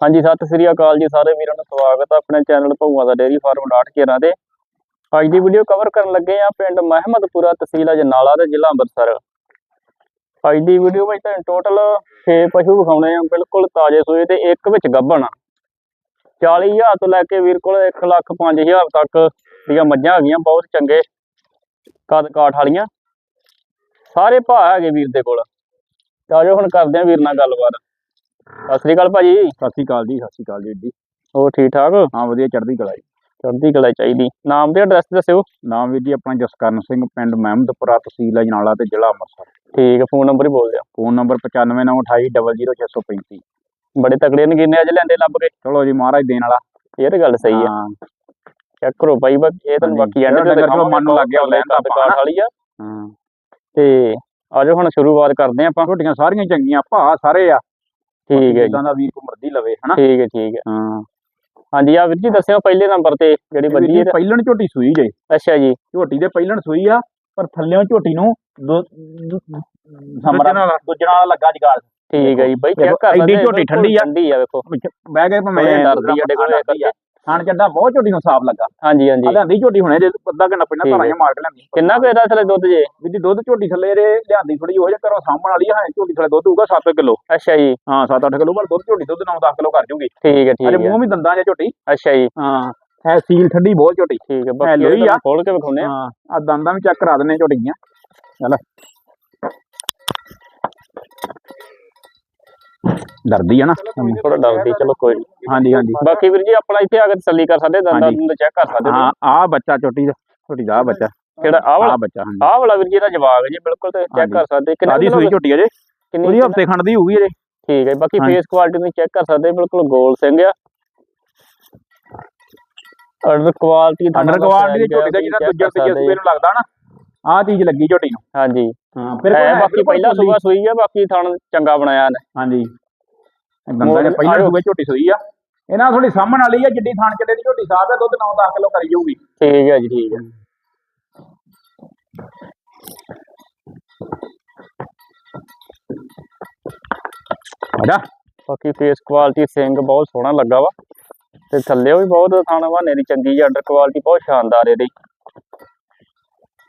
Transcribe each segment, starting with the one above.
ਹਾਂਜੀ, ਸਤਿ ਸ੍ਰੀ ਅਕਾਲ ਜੀ ਸਾਰੇ ਵੀਰਾਂ ਨੂੰ ਸਵਾਗਤ ਹੈ ਆਪਣੇ ਚੈਨਲ ਭਊਆ ਦਾ ਡੇਅਰੀ ਫਾਰਮ 68 ਤੇ। ਅੱਜ ਦੀ ਵੀਡੀਓ ਕਵਰ ਕਰਨ ਲੱਗੇ ਆ ਪਿੰਡ ਮਹਿਮਦਪੁਰਾ ਤਹਿਸੀਲ ਅਜਨਾਲਾ ਤੇ ਜ਼ਿਲ੍ਹਾ ਅੰਮ੍ਰਿਤਸਰ। ਅੱਜ ਦੀ ਵੀਡੀਓ ਵਿੱਚ ਤਾਂ ਟੋਟਲ 6 ਪਸ਼ੂ ਵਿਖਾਉਣੇ ਆ, ਬਿਲਕੁਲ ਤਾਜ਼ੇ ਸੂਏ ਤੇ ਇੱਕ ਵਿੱਚ ਗੱਭਣ। ਆ 40000 ਤੋਂ ਲੈ ਕੇ ਵੀਰ ਕੋਲ 1 ਲੱਖ 5000 ਤੱਕ ਦੀਆਂ ਮੱਝਾਂ ਹੈਗੀਆਂ, ਬਹੁਤ ਚੰਗੇ ਕੱਦ ਕਾਠ ਵਾਲੀਆਂ। ਸਾਰੇ ਭਾਅ ਹੈਗੇ ਵੀਰ ਦੇ ਕੋਲ। ਤੇ ਆਜੋ ਹੁਣ ਕਰਦੇ ਆ ਵੀਰ ਨਾਲ ਗੱਲਬਾਤ। ਸਤਿ ਸ੍ਰੀ ਅਕਾਲ ਭਾਜੀ। ਸਤਿ ਸ਼੍ਰੀ ਅਕਾਲ ਜੀ ਸਤਿ ਸ਼੍ਰੀ ਅਕਾਲ ਜੀ ਜੀ ਹੋਰ ਠੀਕ ਠਾਕ? ਹਾਂ ਵਧੀਆ ਚੜ੍ਹਦੀ ਕਲਾ ਜੀ। ਚੜ੍ਹਦੀ ਕਲਾ ਚਾਹੀਦੀ। ਨਾਮ ਤੇ ਐਡਰੈਸ ਦੱਸਿਓ। ਨਾਮ ਵੀਰ ਜੀ ਆਪਣਾ ਜਸਕਰਨ ਸਿੰਘ ਪਿੰਡ ਮਹਿਮਦਪੁਰਾ ਤਹਿਸੀਲ ਅਜਨਾਲਾ ਤੇ ਜ਼ਿਲ੍ਹਾ ਅੰਮ੍ਰਿਤਸਰ। ਠੀਕ ਹੈ ਫੋਨ ਨੰਬਰ ਹੀ ਬੋਲ ਦਿਓ। ਫੋਨ ਨੰਬਰ 9598200635 ਬੜੇ ਤਕੜੇ ਨੇ ਕਿੰਨੇ ਅੱਜ ਲੈਂਦੇ ਲੱਭ ਕੇ? ਚਲੋ ਜੀ ਮਹਾਰਾਜ ਦੇਣ ਵਾਲਾ। ਇਹ ਤਾਂ ਗੱਲ ਸਹੀ ਹਾਂ। ਚੈੱਕ ਕਰੋ ਭਾਈ ਬਾ ਇਹ ਤਾਂ। ਬਾਕੀ ਐਂਡ ਤੇ ਚਲੋ ਮਨ ਨੂੰ ਲੱਗ ਗਿਆ ਲੈਣ ਦਾ ਕੱਦ ਕਾਠ ਵਾਲੀ ਆ। ਹਾਂ। ਤੇ ਆਜੋ ਹੁਣ ਸ਼ੁਰੂਆਤ ਕਰਦੇ ਆਪਾਂ। ਝੋਟੀਆਂ ਸਾਰੀਆਂ ਚੰਗੀਆਂ ਭਾ ਸਾਰੇ ਆ। ਠੀਕ ਹੈ ਜੀ। ਜਿੱਦਾਂ ਦਾ ਵੀਰ ਕੋ ਮਰਜ਼ੀ ਲਵੇ ਹਨਾ? ਠੀਕ ਹੈ ਠੀਕ ਹੈ। ਹਾਂ। ਹਾਂਜੀ ਆ ਵੀਰ ਜੀ ਦੱਸਿਓ ਪਹਿਲੇ ਨੰਬਰ ਤੇ ਜਿਹੜੀ ਵੀਰ ਵੱਜੀ ਜੀ ਹੈ ਪਹਿਲਣ ਝੋਟੀ ਸੂਈ ਜੇ। ਅੱਛਾ ਜੀ। ਝੋਟੀ ਦੇ ਪਹਿਲਣ ਸੂਈ ਆ ਪਰ ਥੱਲਿਓਂ ਝੋਟੀ ਨੂੰ ਦੋ ਸਮਰਾ ਦੂਜਣਾ ਵਾਲਾ ਲੱਗਾ ਜਗਾਲ। ਠੀਕ ਹੈ ਜੀ। ਬਾਈ ਚੈੱਕ ਕਰ ਐਡੀ ਸਕਦੇ ਝੋਟੀ ਠੰਡੀ ਆ। ਠੰਡੀ ਆ ਵੇਖੋ। ਬਹਿ ਗਏ ਭਾਵੇਂ ਡਰਦੀ ਆ, ਖਾਣ ਚੱਡਾ ਬਹੁਤ ਝੋਟੀ ਨੂੰ ਸਾਫ਼ ਲੱਗਾ। ਹਾਂਜੀ ਹਾਂਜੀ। ਲਿਆਂਦੀ ਝੋਟੀ ਹੁਣੇ ਜੇ ਅੱਧਾ ਘੰਟਾ ਪਹਿਲਾਂ ਹੈ। ਧਾਰਾਂ ਮਾਰ ਕੇ ਲਿਆਂਦੀ। ਕਿੰਨਾ ਕੁ ਇਹਦਾ ਥਲੇ ਦੁੱਧ ਜੇ? ਵੀ ਦੀ ਦੁੱਧ ਝੋਟੀ ਥੱਲੇ ਰੇ ਲਿਆਂਦੀ ਥੋੜੀ ਉਹ ਜਿਹਾ ਘਰੋਂ ਸਾਂਭਣ ਵਾਲੀ ਆ ਝੋਟੀ ਥੱਲੇ ਦੁੱਧ ਹੋਊਗਾ 7 ਕਿਲੋ। ਅੱਛਾ ਜੀ। ਹਾਂ 7-8 ਕਿਲੋ ਪਰ ਦੁੱਧ ਝੋਟੀ ਦੁੱਧ 9-10 ਕਿਲੋ ਕਰ ਜੂਗੀ। ਠੀਕ ਹੈ ਠੀਕ ਹੈ। ਮੂੰਹ ਵੀ ਦੰਦਾਂ ਜਾਂ ਝੋਟੀ। ਅੱਛਾ ਜੀ। ਹਾਂ ਹੈ ਸੀਲ ਠੰਡੀ ਬਹੁਤ ਝੋਟੀ। ਠੀਕ ਹੈ ਬਾਕੀ ਲੋਈ ਆ। ਖੋਲ ਕੇ ਵਿਖਾਉਨੇ ਆ। ਹਾਂ ਆ ਦੰਦਾਂ ਵੀ ਚੈੱਕ ਕਰਾ ਦਿੰਨੇ ਝੋਟੀਆਂ ਚੱਲ। ਡਰਦੀ ਆ ਨਾ। ਥੋੜਾ ਡਰਦੀ ਚਲੋ ਕੋਈ ਨੀ। ਹਾਂਜੀ ਹਾਂਜੀ। ਬਾਕੀ ਵੀਰ ਜੀ ਆਪਣਾ ਇੱਥੇ ਆ ਕੇ ਤਸੱਲੀ ਕਰ ਸਕਦੇ ਦੰਦਾਂ। ਦੁੰਦ ਚੈੱਕ ਕਰ ਸਕਦੇ ਹਾਂ ਆ ਬੱਚਾ ਝੋਟੀ ਦਾ ਝੋਟੀ ਦਾ ਬੱਚਾ। ਕਿਹੜਾ ਆਹ ਵਾਲਾ? ਆ ਬੱਚਾ ਹਾਂਜੀ। ਆਹ ਵਾਲਾ ਵੀਰ ਜੀ ਦਾ ਜਵਾਬ ਹੈ ਜੀ ਬਿਲਕੁਲ ਤੇ ਚੈੱਕ। ਕਰ ਸਕਦੇ। ਕਿੰਨਾ ਸਾਦੀ ਸੂਈ ਅਜੇ ਕਿੰਨੀ ਉਹਦੀ ਹਫ਼ਤੇ ਖੰਡ ਦੀ ਹੋਊਗੀ ਅਜੇ ਠੀਕ ਹੈ ਬਾਕੀ। ਫੇਸ ਕੁਆਲਿਟੀ ਨੂੰ ਚੈੱਕ ਕਰ ਸਕਦੇ ਬਿਲਕੁਲ ਗੋਲ ਸਿੰਘ ਆ। ਆਰਡਰ ਕੁਆਲਿਟੀ ਅੰਡਰ ਕੁਆਲਿਟੀ ਦੀ ਝੋਟੀ ਦਾ ਜਿਹੜਾ ਦੂਜਾ ਤੀਜੇ ਸੂਏ ਨੂੰ ਲੱਗਦਾ ਨਾ। ਆਹ ਚੀਜ਼ ਲੱਗੀ ਝੋਟੀ ਨੂੰ। ਹਾਂਜੀ। ਹਾਂ ਹੈ ਬਾਕੀ ਪਹਿਲਾ ਸੂਆ ਸੂਈ ਆ ਬਾਕੀ ਥਣ ਚੰਗਾ ਬਣਾਇਆ ਨੇ ਹਾਂਜੀ। ਮੋੜ- ਜਿਹਾ ਪਹਿਲਾਂ। ਸੂਏ ਝੋਟੀ ਸੂਈ ਆ। ਇਹਨਾਂ ਥੋੜੀ ਸਾਹਮਣ ਵਾਲੀ ਆ ਜਿੱਡੀ ਥਾਣ ਚੱਲੇ ਦੀ ਝੋਟੀ ਸਾਫ਼ ਆ ਦੁੱਧ 9-10 ਕਿਲੋ ਕਰੀ ਜਾਊਗੀ। ਠੀਕ ਹੈ ਜੀ ਠੀਕ ਹੈ ਆਜਾ। ਬਾਕੀ ਫੇਸ ਕੁਆਲਿਟੀ ਸਿੰਘ ਬਹੁਤ ਸੋਹਣਾ ਲੱਗਾ ਵਾ। ਤੇ ਥੱਲੇ ਵੀ ਬਹੁਤ ਥਾਣਾ ਬਹਾਨੇ ਦੀ ਚੰਗੀ ਆਰਡਰ ਕੁਆਲਿਟੀ ਬਹੁਤ ਸ਼ਾਨਦਾਰ ਇਹਦੀ।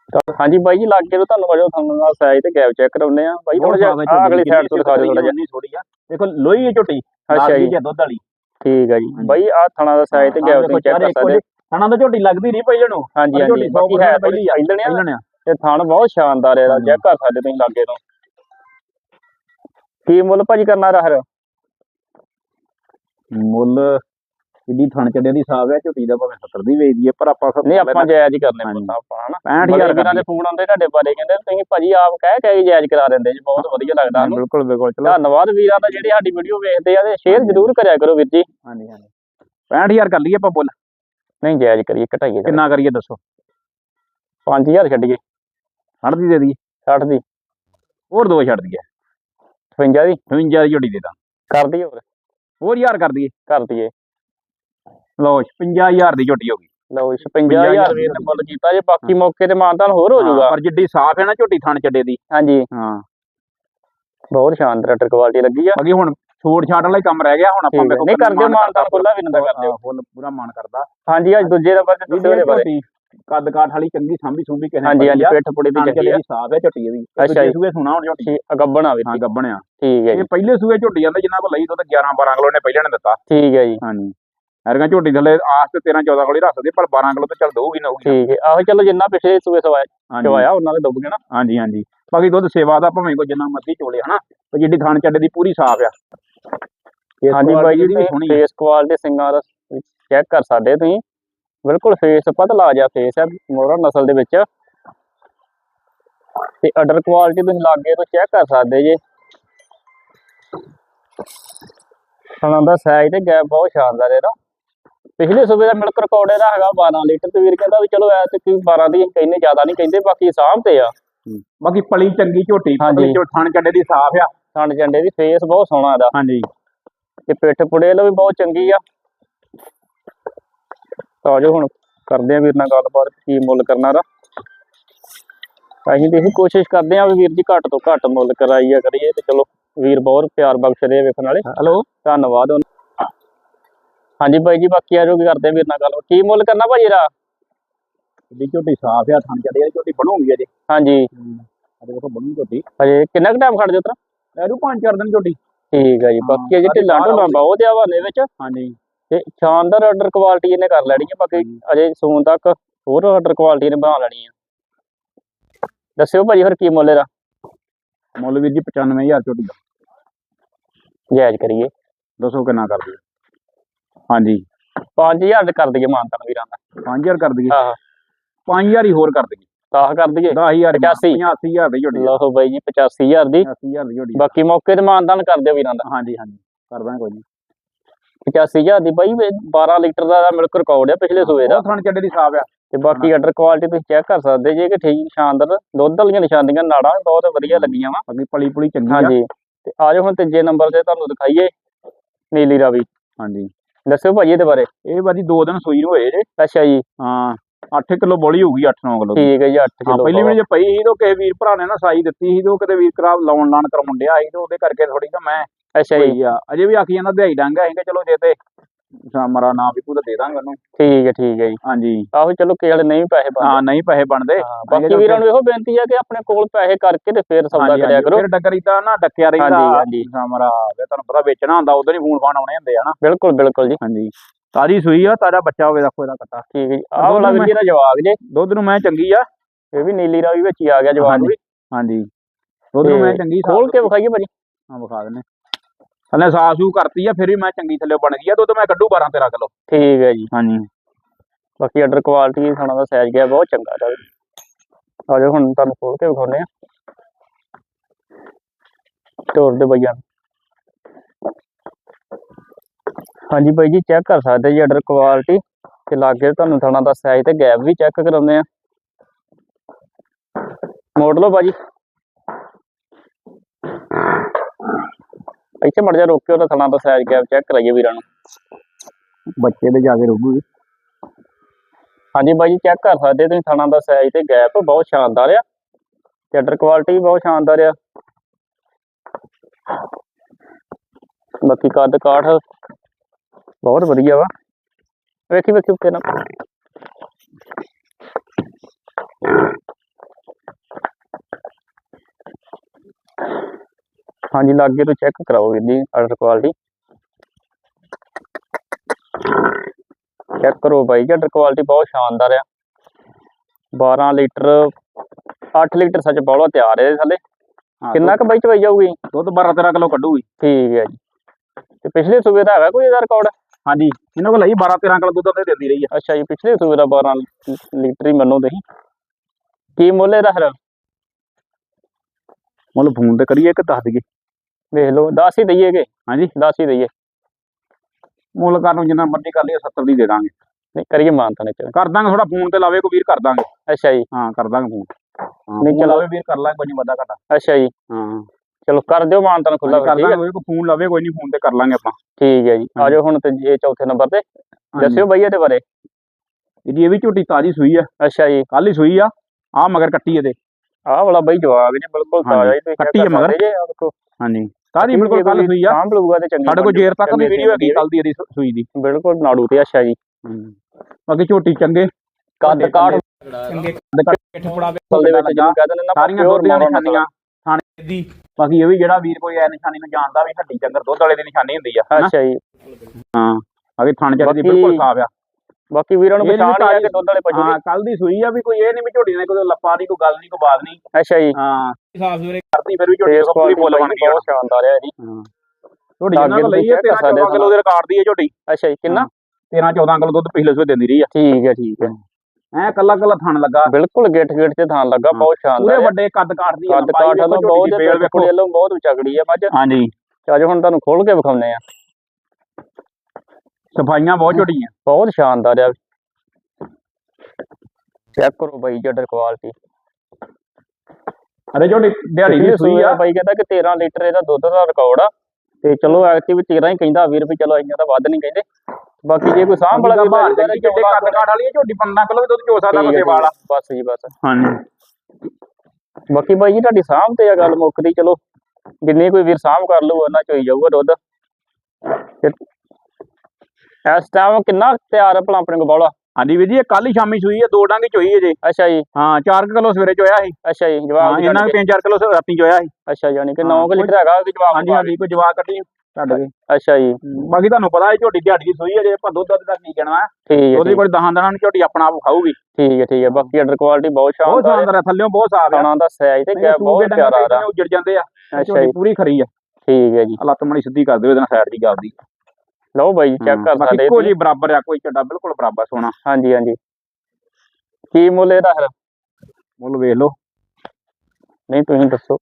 ਤਾਂ ਹਾਂਜੀ ਬਾਈ ਜੀ ਲੱਗ ਤੋਂ ਤੁਹਾਨੂੰ ਵਜੋ ਤੁਹਾਨੂੰ ਨਾਲ ਸਾਈਜ਼ ਤੇ ਗੈਪ ਚੈੱਕ ਕਰਾਉਨੇ ਆ ਬਾਈ ਥੋੜਾ ਜਿਹਾ ਆਹ ਅਗਲੀ ਸਾਈਡ ਤੋਂ ਦਿਖਾ ਦਿਓ ਥੋੜਾ ਜਿਹਾ। ਥੋੜੀ ਆ ਦੇਖੋ ਲੋਹੀ ਹੈ ਝੋਟੀ ਅੱਛਾ ਜੀ। ਦੁੱਧ ਵਾਲੀ। ਠੀਕ ਹੈ ਜੀ। ਬਾਈ ਆਹ ਥਾਣਾ ਦਾ ਸਾਈਜ਼ ਤੇ ਗੈਪ ਚੈੱਕ ਕਰ ਸਕਦੇ ਥਣਾ ਤਾਂ ਝੋਟੀ ਲੱਗਦੀ ਨਹੀਂ ਪਹਿਲੇ ਨੂੰ ਹਾਂਜੀ ਹਾਂਜੀ। ਬਾਕੀ ਹੈ ਪਹਿਲੀ ਆ। ਤੇ ਥਣ ਬਹੁਤ ਸ਼ਾਨਦਾਰ ਹੈ ਇਹਦਾ। ਚੈੱਕ ਕਰ ਸਕਦੇ ਤੁਸੀਂ ਲਾਗੇ ਤੋਂ। ਕੀ ਮੁੱਲ ਭਾਜੀ ਕਰਨਾ ਰਹਿ ਮੁੱਲ ਕਿੱਡੀ ਥਣ ਚੱਡੇ ਦੀ ਸਾਫ਼ ਹੈ ਝੋਟੀ ਦਾ ਭਾਵੇਂ 70 ਦੀ ਵੇਚਦੀ ਹੈ ਪਰ ਆਪਾਂ ਸੱਤਰ ਨਹੀਂ ਆਪਾਂ ਜਾਇਜ਼ ਹੀ ਕਰਨੇ। ਮੁੱਲ ਆਪਾਂ ਹਨਾ। 65000 ਬੜੇ ਵੀਰਾਂ ਦੇ ਫੋਨ ਆਉਂਦੇ ਤੁਹਾਡੇ ਬਾਰੇ ਕਹਿੰਦੇ ਤੁਸੀਂ ਭਾਜੀ ਆਪ ਕਹਿ ਕਹਿ ਜਾਇਜ਼ ਕਰਾ ਦਿੰਦੇ ਜੀ ਬਹੁਤ ਵਧੀਆ ਲੱਗਦਾ ਬਿਲਕੁਲ ਬਿਲਕੁਲ ਚਲੋ। ਧੰਨਵਾਦ ਵੀਰਾਂ ਦਾ ਜਿਹੜੇ ਸਾਡੀ ਵੀਡੀਓ ਵੇਖਦੇ ਆ ਤੇ ਸ਼ੇਅਰ ਜ਼ਰੂਰ ਕਰਿਆ ਕਰੋ ਵੀਰ ਜੀ। ਹਾਂਜੀ ਹਾਂਜੀ। 65000 ਕਰ ਲਈਏ ਆਪਾਂ ਬੁੱਲ ਨਹੀਂ ਜਾਇਜ਼ ਕਰੀਏ ਘਟਾਈਏ ਕਿੰਨਾ ਕਰੀਏ ਦੱਸੋ? 5000 ਛੱਡੀਏ। ਛੱਡ ਦੀ ਦੇ ਦੀ 60 ਦੀ। ਹੋਰ ਦੋ ਛੱਡ ਦਈਏ। 55 ਦੀ। 52 ਦੀ ਝੋਟੀ ਦੇ ਦਾਂ। ਕਰ ਦਈਏ ਹੋਰ। ਹੋਰ ਯਾਰ ਕਰ ਦਈਏ। ਕਰ ਦਈਏ। ਲਓ 55000 ਦੀ ਝੋਟੀ ਹੋ ਗਈ। ਲਓ 55000 ਵੀਰ ਨੇ ਮੁੱਲ ਕੀਤਾ ਜੇ ਬਾਕੀ ਮੌਕੇ ਤੇ ਮਾਨਤਾਨ ਹੋਰ ਹੋ ਜਾਊਗਾ। ਪਰ ਜਿੱਡੀ ਸਾਫ਼ ਹੈ ਨਾ ਝੋਟੀ ਥਣ ਚੱਡੇ ਦੀ। ਹਾਂਜੀ। ਹਾਂ। ਬਹੁਤ ਸ਼ਾਨਦਾਰ ਅਟਰ ਕੁਆਲਿਟੀ ਲੱਗੀ ਆ। ਬਾਕੀ ਹੁਣ ਛੋੜ ਛਾੜ ਵਾਲਾ ਕੰਮ ਰਹਿ ਗਿਆ ਹੁਣ ਆਪਾਂ ਹੈ। ਨਹੀਂ ਕਰਦੇ ਮਾਨਤਾਨ ਖੁੱਲਾ ਵੀ ਨੰਦਾ ਕਰਦੇ ਫੁੱਲ ਪੂਰਾ ਮਾਨ ਕਰਦਾ। ਹਾਂਜੀ ਅੱਜ ਦੂਜੇ ਨੰਬਰ ਤੇ ਉਹਦੇ ਬਾਰੇ। ਕੱਦ ਕਾਠ ਵਾਲੀ ਚੰਗੀ ਸਾਂਭੀ ਸੂੰਭੀ ਕਿਸੇ ਹਾਂਜੀ ਹਾਂਜੀ। ਪਿੱਠ ਪੁੜੀ ਦੀ ਚੰਗੀ ਆ। ਦੀ ਸਾਫ਼ ਹੈ ਝੋਟੀ ਇਹਦੀ। ਅੱਛਾ ਜੀ। ਸੂਏ ਸੁਣਾ ਹੁਣ ਝੋਟੀ। ਗੱਬਣ ਆ ਵੀਰ ਹਾਂ ਜੀ। ਗੱਬਣ ਆ। ਠੀਕ ਹੈ ਜੀ। ਇਹ ਪਹਿਲੇ ਸੂਏ ਝੋਟੀ ਜਾਂਦੇ ਜਿਨ੍ਹਾਂ ਕੋਲ ਲਈ ਦੁੱਧ 11 12 ਕਿਲੋ ਨੇ ਪਹਿਲੇ ਨੇ ਦਿੱਤਾ। ਠੀਕ ਹੈ ਜੀ। ਹਾਂਜੀ। ਐਰਗਾ ਝੋਟੀ ਥੱਲੇ ਆਸ ਤੇ 13 14 ਕਿਲੋ ਰੱਖਦੇ ਪਰ 12 ਕਿਲੋ ਤੇ ਚੱਲ ਦਊਗੀ ਨਾ ਠੀਕ ਹੈ ਆਹੋ ਚਲੋ ਜਿੰਨਾ ਪਿਛਲੇ ਸੂਏ ਸਵਾਇਆ ਚਵਾਇਆ ਉਹਨਾਂ ਦੇ ਡੁੱਬ ਗਏ ਨਾ। ਹਾਂਜੀ ਹਾਂਜੀ। ਬਾਕੀ ਦੁੱਧ ਸੇਵਾ ਦਾ ਭਾਵੇਂ ਕੋ ਜਿੰਨਾ ਮਰਜ਼ੀ ਚੋਲੇ ਹਨਾ? ਤੇ ਜਿੱਡੀ ਥਣ ਚੱਡੇ ਦੀ ਪੂਰੀ ਸਾਫ਼ ਆ। ਹਾਂਜੀ ਬਾਈ ਜੀ ਇਹਦੀ ਵੀ ਸੋਹਣੀ। ਫੇਸ ਕੁਆਲਿਟੀ ਸਿੰਗਾਂ ਦਾ ਚੈੱਕ ਕਰ ਸਕਦੇ ਤੁਸੀਂ। ਬਿਲਕੁਲ ਫੇਸ ਪਤਲਾ ਜਿਹਾ ਫੇਸ ਹੈ ਮੋਰਾ ਨਸਲ ਦੇ ਵਿੱਚ। ਤੇ ਅਡਰ ਕੁਆਲਿਟੀ ਤੁਸੀਂ ਲਾਗੇ ਤੋਂ ਚੈੱਕ ਕਰ ਸਕਦੇ ਜੇ। ਸਣਾ ਦਾ ਸਾਈਜ਼ ਤੇ ਗੈਪ ਬਹੁਤ ਸ਼ਾਨਦਾਰ ਹੈ ਨਾ ਪਿਛਲੇ ਸੂਬੇ ਦਾ ਮਿਲਕ ਰਿਕਾਰਡ ਇਹਦਾ ਹੈਗਾ 12 ਲੀਟਰ ਤੇ ਵੀਰ ਕਹਿੰਦਾ ਵੀ ਚਲੋ ਐ ਤੇ ਕੀ 12 ਦੀ ਕਹਿੰਦੇ ਜ਼ਿਆਦਾ ਨਹੀਂ ਕਹਿੰਦੇ ਬਾਕੀ ਸਾਂਭ ਤੇ ਆ। ਬਾਕੀ ਪਲੀ ਚੰਗੀ ਝੋਟੀ ਝੋ ਥਣ ਚੱਡੇ ਦੀ ਸਾਫ਼ ਆ। ਥਣ ਝੰਡੇ ਦੀ ਫੇਸ ਬਹੁਤ ਸੋਹਣਾ ਇਹਦਾ। ਹਾਂਜੀ। ਤੇ ਪਿੱਠ ਪੁੜੇ ਲੋ ਵੀ ਬਹੁਤ ਚੰਗੀ ਆ। ਤਾਂ ਆਜੋ ਹੁਣ ਕਰਦੇ ਆ ਵੀਰ ਨਾਲ ਗੱਲਬਾਤ ਕੀ ਮੁੱਲ ਕਰਨਾ ਦਾ ਅਸੀਂ ਇਹੀ ਕੋਸ਼ਿਸ਼ ਕਰਦੇ ਆ ਵੀ ਵੀਰ ਜੀ ਘੱਟ ਤੋਂ ਘੱਟ ਮੁੱਲ ਕਰਾਈਆ ਕਰੀਏ ਤੇ ਚਲੋ ਵੀਰ ਬਹੁਤ ਪਿਆਰ ਬਖਸ਼ ਰਹੇ ਵੇਖਣ ਵਾਲੇ। ਹੈਲੋ। ਧੰਨਵਾਦ। ਹਾਂਜੀ ਬਾਈ ਜੀ ਬਾਕੀ ਆ ਜੋ ਕੀ ਕਰਦੇ ਆ ਵੀਰ ਨਾਲ ਗੱਲ? ਕੀ ਮੁੱਲ ਕਰਨਾ ਭਾਜੀ ਇਹਦਾ? ਦੀ ਝੋਟੀ ਸਾਫ਼ ਆ ਥਣ ਚੱਡੇ ਵਾਲੀ ਝੋਟੀ ਬਣੂਗੀ ਅਜੇ। ਹਾਂਜੀ। ਅਜੇ ਦੇਖੋ ਬਣੂ ਝੋਟੀ। ਹਜੇ ਕਿੰਨਾ ਕੁ ਟਾਈਮ ਖੜ ਜਾਓ ਤਰਾ ਇਹਨੂੰ ਪੰਜ ਚਾਰ ਦਿਨ ਝੋਟੀ। ਠੀਕ ਹੈ ਜੀ ਬਾਕੀ ਅਜੇ ਢਿੱਲਾਂ ਢੁੱਲਾਂ ਬਹੁਤ ਆ ਹਵਾਨੇ ਵਿੱਚ। ਹਾਂਜੀ। ਤੇ ਸ਼ਾਨਦਾਰ ਆਰਡਰ ਕੁਆਲਿਟੀ ਇਹਨੇ ਕਰ ਲੈਣੀ ਹੈ ਬਾਕੀ ਅਜੇ ਸੂਨ ਤੱਕ ਹੋਰ ਆਰਡਰ ਕੁਆਲਿਟੀ ਇਹਨੇ ਬਣਾ ਲੈਣੀ ਹੈ ਦੱਸਿਓ ਭਾਜੀ ਫਿਰ ਕੀ ਮੁੱਲ ਇਹਦਾ? ਮੁੱਲ ਵੀਰ ਜੀ 95000 ਝੋਟੀ ਦਾ। ਜਾਇਜ਼ ਕਰੀਏ। ਦੱਸੋ ਕਿੰਨਾ ਕਰ ਦਈਏ। ਹਾਂਜੀ। 5000 ਦੇ ਕਰ ਦਈਏ ਮਾਨਤਾਨ ਵੀਰਾਂ ਦਾ। 5000 ਕਰ ਦਈਏ। ਆਹ। 5000 ਹੀ ਹੋਰ ਕਰ ਦਈਏ। 10 ਕਰ ਦਈਏ। 10000 85 85000 ਦੀ ਝੋਟੀ ਲਓ ਬਾਈ ਜੀ 85000 ਦੀ। 80000 ਦੀ ਝੋਟੀ ਬਾਕੀ ਮੌਕੇ ਤੇ ਮਾਨਤਾਨ ਕਰ ਦਿਓ ਵੀਰਾਂ ਦਾ। ਹਾਂਜੀ ਹਾਂਜੀ। ਕਰ ਦਾਂਗੇ ਕੋਈ ਨਹੀਂ 85000 ਦੀ ਬਾਈ ਇਹ 12 ਲੀਟਰ ਦਾ ਮਿਲਕ ਰਿਕਾਰਡ ਹੈ ਪਿਛਲੇ ਸੂਏ ਦਾ। ਥਣ ਚੱਡੇ ਦੀ ਸਾਫ਼ ਆ। ਤੇ ਬਾਕੀ ਆਰਡਰ ਕੁਆਲਿਟੀ ਤੁਸੀਂ ਚੈੱਕ ਕਰ ਸਕਦੇ ਜੇ ਕਿ ਠੀਕ ਸ਼ਾਨਦਾਰ ਦੁੱਧ ਵਾਲੀਆਂ ਨਿਸ਼ਾਨੀਆਂ ਨਾੜਾਂ ਬਹੁਤ ਵਧੀਆ ਲੱਗੀਆਂ ਵਾ। ਅੱਗੇ ਪਲੀ ਪੁਲੀ ਚੰਗੀ ਆ। ਹਾਂਜੀ। ਤੇ ਆਜੋ ਹੁਣ ਤੀਜੇ ਨੰਬਰ ਤੇ ਤੁਹਾਨੂੰ ਦਿਖਾਈਏ ਨੀਲੀ ਰਾਵੀ। ਹਾਂਜੀ। ਦੱਸਿਓ ਭਾਜੀ ਇਹਦੇ ਬਾਰੇ। ਇਹ ਬਾਜੀ ਦੋ ਦਿਨ ਸੂਈ ਨੂੰ ਹੋਏ ਜੇ। ਅੱਛਾ ਜੀ। ਹਾਂ 8 ਕਿਲੋ ਬੋਲੀ ਹੋਊਗੀ 8-9 ਕਿਲੋ ਠੀਕ ਹੈ ਜੀ 8 ਹਾਂ ਕਿਲੋ ਪਹਿਲੀ ਵਾਰ ਜੇ ਪਈ ਸੀ ਤਾਂ ਕਿਸੇ ਵੀਰ ਭਰਾ ਨੇ ਨਾ ਸਾਈ ਦਿੱਤੀ ਸੀ ਤੇ ਉਹ ਕਿਤੇ ਵੀਰ ਕਰਾਬ ਲਾਉਣ ਲਾਣ ਡਿਆ ਸੀ ਤੇ ਉਹਦੇ ਕਰਕੇ ਥੋੜੀ ਤਾਂ ਮੈਂ ਅੱਛਾ ਜੀ। ਅਜੇ ਵੀ ਆਖੀ ਜਾਂਦਾ ਦਿਹਾਈ ਡੰਗਾ ਅਸੀਂ ਕਿ ਚਲੋ ਜੇ ਤੇ ਮਰਾ ਨਾ ਵੀ ਤਾਂ ਦੇ ਦਾਂਗੇ ਉਹਨੂੰ। ਠੀਕ ਹੈ ਠੀਕ ਹੈ ਜੀ। ਹਾਂਜੀ। ਆਹੋ ਚਲੋ ਕਿਸੇ ਵਾਲੇ ਨਹੀਂ ਪੈਸੇ ਪਾਉਂਦੇ ਹਾਂ ਨਹੀਂ ਪੈਸੇ ਬਣਦੇ। ਬਾਕੀ ਵੀਰਾਂ ਨੂੰ ਇਹੋ ਬੇਨਤੀ ਹੈ ਕਿ ਆਪਣੇ ਕੋਲ ਪੈਸੇ ਕਰਕੇ ਤੇ ਫਿਰ ਸੌਦਾ ਕਰਿਆ ਕਰੋ। ਫਿਰ ਡੱਕਰ ਇਦਾਂ ਨਾ ਡੱਕਿਆ ਰਹਿੰਦਾ ਹਾਂਜੀ। ਮਰਾ ਫਿਰ ਤੁਹਾਨੂੰ ਪਤਾ ਵੇਚਣਾ ਹੁੰਦਾ ਉਦੋਂ ਹੀ ਫੋਨ ਫਾਨ ਆਉਣੇ ਹੁੰਦੇ ਆ ਨਾ ਬਿਲਕੁਲ ਬਿਲਕੁਲ ਜੀ। ਹਾਂਜੀ। ਤਾਜੀ ਸੂਈ ਆ ਤਾਜ਼ਾ ਬੱਚਾ ਹੋਵੇ ਦੇਖੋ ਇਹਦਾ ਕੱਟਾ। ਠੀਕ ਹੈ ਜੀ। ਆਹ ਵਾਲਾ ਵੀਰ ਮੈਂ- ਜੀ ਦਾ ਜਵਾਬ ਜੇ। ਦੁੱਧ ਨੂੰ ਮੈਂ ਚੰਗੀ ਆ। ਇਹ ਵੀ ਨੀਲੀ ਰਾਵੀ ਵਿੱਚ ਹੀ ਆ ਗਿਆ ਜਵਾਬ ਵੀ। ਹਾਂਜੀ। ਦੁੱਧ ਨੂੰ ਤੇ ਮੈਂ ਚੰਗੀ ਖੋਲ ਕੇ ਵਿਖਾਈਏ ਭਾਜੀ। ਹਾਂ ਵਿਖਾ ਦਿੰਨੇ ਹਲੇ ਸਾਸੂ ਕਰਤੀ ਆ ਫਿਰ ਵੀ ਮੈਂ ਚੰਗੀ ਥੱਲੇ ਬਣ ਗਈ ਆ ਦੁੱਧ ਮੈਂ ਕੱਢੂ 12 13 ਕਿਲੋ। ਠੀਕ ਹੈ ਜੀ। ਹਾਂਜੀ। ਬਾਕੀ ਆਰਡਰ ਕੁਆਲਿਟੀ ਖਾਣਾ ਦਾ ਸਾਈਜ਼ ਗਿਆ ਬਹੁਤ ਚੰਗਾ ਦਾ ਆਜੋ ਹੁਣ ਤੁਹਾਨੂੰ ਖੋਲ ਕੇ ਵਿਖਾਉਨੇ ਆ। ਟੋਰ ਦੇ ਬਈਆਂ ਹਾਂਜੀ ਬਾਈ ਜੀ ਚੈੱਕ ਕਰ ਸਕਦੇ ਜੀ ਆਰਡਰ ਕੁਆਲਿਟੀ ਤੇ ਲਾਗੇ ਤੁਹਾਨੂੰ ਥਾਣਾ ਦਾ ਸਾਈਜ਼ ਤੇ ਗੈਪ ਵੀ ਚੈੱਕ ਕਰਾਉਂਦੇ ਆ। ਮੋੜ ਲਓ ਬਾਜੀ ਇੱਥੇ ਮੜ ਜਾ ਰੋਕ ਕੇ ਉਹਦਾ ਥਾਣਾ ਦਾ ਸਾਈਜ਼ ਗੈਪ ਚੈੱਕ ਕਰਾਈਏ ਵੀਰਾਂ ਨੂੰ। ਬੱਚੇ ਦੇ ਜਾ ਕੇ ਰੁਕੂਗੀ। ਹਾਂਜੀ ਬਾਈ ਜੀ ਚੈੱਕ ਕਰ ਸਕਦੇ ਤੁਸੀਂ ਥਾਣਾ ਦਾ ਸਾਈਜ਼ ਤੇ ਗੈਪ ਬਹੁਤ ਸ਼ਾਨਦਾਰ ਆ। ਤੇ ਆਰਡਰ ਕੁਆਲਿਟੀ ਵੀ ਬਹੁਤ ਸ਼ਾਨਦਾਰ ਆ। ਬਾਕੀ ਕੱਦ ਕਾਠ ਬਹੁਤ ਵਧੀਆ ਵਾ। ਵੇਖੀ ਵੇਖੀ ਉੱਤੇ ਨਾ। ਹਾਂਜੀ ਲਾਗੇ ਤੋਂ ਚੈੱਕ ਕਰਾਓ ਵੀਰ ਜੀ ਆਰਡਰ ਕੁਆਲਿਟੀ ਚੈੱਕ ਕਰੋ ਬਾਈ ਜੀ ਆਰਡਰ ਕੁਆਲਿਟੀ ਬਹੁਤ ਸ਼ਾਨਦਾਰ ਆ। 12 ਲੀਟਰ 8 ਲੀਟਰ ਸੱਚ ਬੌਲਾ ਤਿਆਰ ਹੈ ਥੱਲੇ। ਹਾਂ, ਕਿੰਨਾ ਕੁ ਬਾਈ ਚਵਾਈ ਜਾਊਗੀ? ਦੁੱਧ 12 13 ਕਿਲੋ ਕੱਢੂਗੀ। ਠੀਕ ਹੈ ਜੀ। ਤੇ ਪਿਛਲੇ ਸੂਬੇ ਦਾ ਹੈਗਾ ਕੋਈ ਇਹਦਾ ਰਿਕਾਰਡ ਹਾਂਜੀ ਇਹਨਾਂ ਕੋਲ ਲਈ 12 13 ਕਿਲੋ ਦੁੱਧ ਤੇ ਦਿੰਦੀ ਰਹੀ ਆ। ਅੱਛਾ ਜੀ ਪਿਛਲੇ ਸੂਬੇ ਦਾ 12 ਲੀ- ਲੀਟਰ ਹੀ ਮੰਨੋ ਤੁਸੀਂ। ਕੀ ਮੁੱਲ ਇਹਦਾ ਫਿਰ? ਮੁੱਲ ਫੋਨ ਤੇ ਕਰੀਏ ਕਿ ਦੱਸ ਦਈਏ? ਵੇਖ ਲਓ 10 ਹੀ ਦਈਏਗੇ ਹਾਂਜੀ। 10 ਹੀ ਦਈਏ। ਮੁੱਲ ਕਰਨ ਨੂੰ ਜਿੰਨਾ ਮਰਜ਼ੀ ਕਰ ਲਈਏ 70 ਦੀ ਦੇ ਦਾਂਗੇ। ਨਹੀਂ ਕਰੀਏ ਮਾਨਤਾ ਨੇ ਚਲੋ ਕਰ ਦਾਂਗੇ ਥੋੜਾ ਫੋਨ ਤੇ ਲਾਵੇ ਕੋਈ ਵੀਰ ਕਰ ਦਾਂਗੇ। ਅੱਛਾ ਜੀ। ਹਾਂ ਕਰ ਦਾਂਗੇ ਫੋਨ। ਨਹੀਂ, ਫੋਨ ਚਲੋ। ਲਾਵੇ ਵੀਰ ਕਰ ਲਾਂਗੇ ਕੋਈ ਨਹੀਂ ਵਾਧਾ ਘਾਟਾ। ਅੱਛਾ ਜੀ। ਹਾਂ। ਚਲੋ ਕਰ ਦਿਓ ਮਾਨਤਾ ਖੁੱਲਾ ਕਰ ਦਾਂਗੇ ਕੋਈ ਫੋਨ ਲਾਵੇ ਕੋਈ ਨਹੀਂ ਫੋਨ ਤੇ ਕਰ ਲਾਂਗੇ ਆਪਾਂ। ਠੀਕ ਹੈ ਜੀ। ਆਜੋ ਹੁਣ ਤੇ ਇਹ ਚੌਥੇ ਨੰਬਰ ਤੇ। ਦੱਸਿਓ ਬਾਈ ਇਹਦੇ ਬਾਰੇ। ਇਹਦੀ ਇਹ ਵੀ ਝੋਟੀ ਤਾਜੀ ਸੂਈ ਆ। ਅੱਛਾ ਜੀ। ਕੱਲ ਹੀ ਸੂਈ ਆ। ਆ ਮਗਰ ਕੱਟੀ ਇਹਦੇ। ਆਹ ਵਾਲਾ ਬਾਈ ਜਵਾਬ ਜੀ ਬਿਲਕੁਲ ਤਾਜ਼ਾ ਹੀ ਕੱਟੀ ਮਗਰ। ਦੇਖੋ। ਹਾਂਜੀ। ਤਾਜੀ ਬਿਲਕੁਲ ਕੱਲ ਸੂਈ ਆ। ਸਾਂਭ ਲਊਗਾ ਤੇ ਚੰਗੀ ਸਾਡੇ ਕੋਲ। ਜੇਰ ਤੱਕ ਦੀ ਵੀਡੀਓ ਹੈਗੀ। ਕੱਲ ਦੀ ਇਹਦੀ ਸੂਈ ਦੀ। ਬਿਲਕੁਲ ਨਾੜੂ ਤੇ ਅੱਛਾ ਜੀ। ਬਾਕੀ ਝੋਟੀ ਚੰਗੇ। ਕੱਦ ਕਾਠ ਚੰਗੇ। ਪੜਾਵੇ। ਫਲ ਦੇ ਵਿੱਚ ਜਿਹਨੂੰ ਕਹਿ ਦਿੰਦੇ ਨਾ ਸਾਰੀਆਂ pure ਦੁੱਧ ਦੀਆਂ modern ਨਿਸ਼ਾਨੀਆਂ। ਥਾਣੇ ਦੀ। ਬਾਕੀ ਇਹ ਵੀ ਜਿਹੜਾ ਵੀਰ ਕੋਈ ਐ ਨਿਸ਼ਾਨੀ ਨੂੰ ਜਾਣਦਾ ਵੀ ਹੱਡੀ ਚੰਗਰ ਦੁੱਧ ਵਾਲੇ ਦੀ ਨਿਸ਼ਾਨੀ ਹੁੰਦੀ ਆ ਅੱਛਾ ਜੀ। ਹਾਂ। ਬਾਕੀ ਥਣ ਚੱਕ ਦੀ ਬਿਲਕੁਲ ਸਾਫ਼ ਆ। ਬਾਕੀ ਵੀਰਾਂ ਨੂੰ ਪਛਾਣ ਹੀ ਆ ਕਿ ਦੁੱਧ ਵਾਲੇ ਪਸ਼ੂ ਹਾਂ ਕੱਲ ਦੀ ਸੂਈ ਆ ਵੀ ਕੋਈ ਇਹ ਨਹੀਂ ਵੀ ਝੋਟੀ ਨੇ ਕੋਈ ਲੱਪਾ ਨਹੀਂ ਕੋਈ ਗੱਲ ਨਹੀਂ ਕੋਈ ਬਾਤ ਨਹੀਂ ਦੀ ਅੱਛਾ ਜੀ। ਹਾਂ। ਸਾਫ਼ ਸਵੇਰੇ ਕਰਦੀ ਫਿਰ ਵੀ ਝੋਟੀ ਪੂਰੀ ਫੁੱਲ ਬਣ ਗਈ ਬਹੁਤ ਸ਼ਾਨਦਾਰ ਹੈ ਜੀ। ਝੋਟੀ ਤਾਂ ਜਿਹਨਾਂ ਅੱਗੇ ਕੋਲ ਲਈ ਹੈ check ਕਰ 13 ਸਕਦੇ 14 ਕਿਲੋ ਦੇ ਰਿਕਾਰਡ ਦੀ ਹੈ ਝੋਟੀ। ਅੱਛਾ ਜੀ ਕਿੰਨਾ? 13 14 ਕਿਲੋ ਦੁੱਧ ਪਿਛਲੇ ਸਵੇ ਦਿੰਦੀ ਰਹੀ ਆ। ਠੀਕ ਹੈ ਠੀਕ ਹੈ ਐ ਕੱਲਾ ਕੱਲਾ ਥਣ ਲੱਗਾ। ਬਿਲਕੁਲ ਗਿੱਠ ਗਿੱਠ ਤੇ ਥਾਂ ਲੱਗਾ ਬਹੁਤ ਪੂਰੇ ਸ਼ਾਨਦਾਰ ਹੈ ਵੱਡੇ ਕੱਦ ਕਾਠ ਦੀ ਕੱਦ ਕਾਠ ਵਾਲਾ ਬਹੁਤ ਹੈ ਵੇਖੋ। ਵੱਲੋਂ ਬਹੁਤ ਚਗੜੀ ਹੈ ਮੱਝ। ਹਾਂਜੀ। ਅੱਜ ਹੁਣ ਤੁਹਾਨੂੰ ਖੋਲ ਕੇ ਵਿਖਾਉਂਦੇ ਆ। ਸਫਾਈਆਂ ਬਹੁਤ ਝੋਟੀਆਂ। ਬਹੁਤ ਸ਼ਾਨਦਾਰ ਆ। ਚੈੱਕ ਕਰੋ ਬਾਈ ਜੱਡਰ ਕੁਆਲਿਟੀ ਅਰੇ ਝੋਟੀ ਦਿਹਾੜੀ ਦੀ ਸੂਈ ਆ। ਬਾਈ ਕਹਿੰਦਾ ਕਿ 13 ਲੀਟਰ ਇਹਦਾ ਦੁੱਧ ਦਾ ਰਿਕਾਰਡ ਆ। ਤੇ ਚਲੋ ਐਕਟਿਵ 13 ਹੀ ਕਹਿੰਦਾ ਵੀਰ ਵੀ ਚਲੋ ਇੰਨਾ ਤਾਂ ਵੱਧ ਨਹੀਂ ਕਹਿੰਦੇ। ਬਾਕੀ ਜੇ ਕੋਈ ਸਾਂਭ ਵਾਲਾ ਵੀ ਬਾਹਰ ਕਿੱਡੇ ਕੱਦ ਕਾਠ ਵਾਲੀ ਝੋਟੀ 15 ਕਿਲੋ ਵੀ ਦੁੱਧ ਚੋ ਸਕਦਾ ਕਿਸੇ ਵਾਲਾ। ਬਸ ਜੀ ਬਸ। ਹਾਂਜੀ। ਬਾਕੀ ਬਾਈ ਜੀ ਤੁਹਾਡੀ ਸਾਂਭ ਤੇ ਆ ਗੱਲ ਮੁੱਕਦੀ ਚਲੋ। ਜਿੰਨੇ ਕੋਈ ਵੀਰ ਸਾਂਭ ਕਰ ਲਊ ਉਹਨਾਂ ਚੋਈ ਜਾਊਗਾ ਦੁੱਧ। ਇਸ ਟਾਈਮ ਕਿੰਨਾ ਤਿਆਰ ਹੈ ਭਲਾ ਆਪਣੇ ਕੋਲ ਬੌਲਾ। ਹਾਂਜੀ ਵੀਰ ਜੀ ਇਹ ਕੱਲ ਹੀ ਸ਼ਾਮੀ ਸੂਈ ਹੈ ਦੋ ਡੰਗ ਚੋਈ ਹੈ ਜੇ ਅੱਛਾ ਜੀ। ਹਾਂ 4 ਕਿਲੋ ਸਵੇਰੇ ਚੋਇਆ ਸੀ। ਅੱਛਾ ਜੀ ਹਾਂ ਜਵਾਬ ਇਹਨਾਂ ਵੀ 3-4 ਕਿਲੋ ਰਾਤੀ ਚੋਇਆ ਸੀ। ਅੱਛਾ ਜਾਨੀ ਕਿ ਹਾਂ, 9 ਕੋਈ- ਲੀਟਰ ਹੈਗਾ ਕਿ ਜਵਾਬ ਹਾਂਜੀ ਹਾਂਜੀ ਕੋਈ ਜਵਾਕ ਕੱਢੀ ਛੱਡ ਗਏ। ਅੱਛਾ ਜੀ। ਬਾਕੀ ਤੁਹਾਨੂੰ ਪਤਾ ਹੈ ਝੋਟੀ ਦਿਹਾੜੀ ਦੀ ਸੂਈ ਹੈ ਜੇ ਆਪਾਂ ਦੁੱਧ ਦੁੱਧ ਦਾ ਕੀ ਕਹਿਣਾ ਠੀਕ ਹੈ ਉਹਦੇ ਕੋਲ 10 ਦਿਨਾਂ ਨੂੰ ਝੋਟੀ ਆਪਣਾ ਆਪ ਖਾਊਗੀ। ਠੀਕ ਹੈ ਠੀਕ ਹੈ ਬਾਕੀ ਆਰਡਰ ਕੁਆਲਿਟੀ ਬਹੁਤ ਬਹੁਤ ਸ਼ਾਨਦਾਰ ਹੈ। ਸ਼ਾਨਦਾਰ ਹੈ ਥੱਲਿਓਂ ਬਹੁਤ ਸਾਫ਼ ਹੈ। ਦਾ ਸਾਈਜ਼ ਤੇ ਗੈਪ ਬਹੁਤ ਪਿਆਰਾ ਆ ਉੱਜੜ ਜਾਂਦੇ ਆ ਝੋਟੀ ਪੂਰੀ ਖਰੀ ਆ। ਠੀਕ ਹੈ ਜੀ। ਲੱਤ ਮਣੀ ਸਿੱਧੀ ਕਰ ਦਿਓ ਇਹਦੇ ਨਾਲ ਸਾਈਡ ਦੀ ਗੱਲ ਦੀ ਲਓ ਬਾਈ ਚੈੱਕ ਕਰ ਸਕਦੇ ਇੱਕੋ। ਜੀ ਬਰਾਬਰ ਆ ਕੋਈ ਚੱਡਾ ਬਿਲਕੁਲ ਬਰਾਬਰ ਸੋਨਾ। ਹਾਂਜੀ ਹਾਂਜੀ। ਕੀ ਮੁੱਲ ਇਹਦਾ ਫਿਰ? ਮੁੱਲ ਵੇਖ ਲਓ। ਨਹੀਂ ਤੁਸੀਂ ਦੱਸੋ।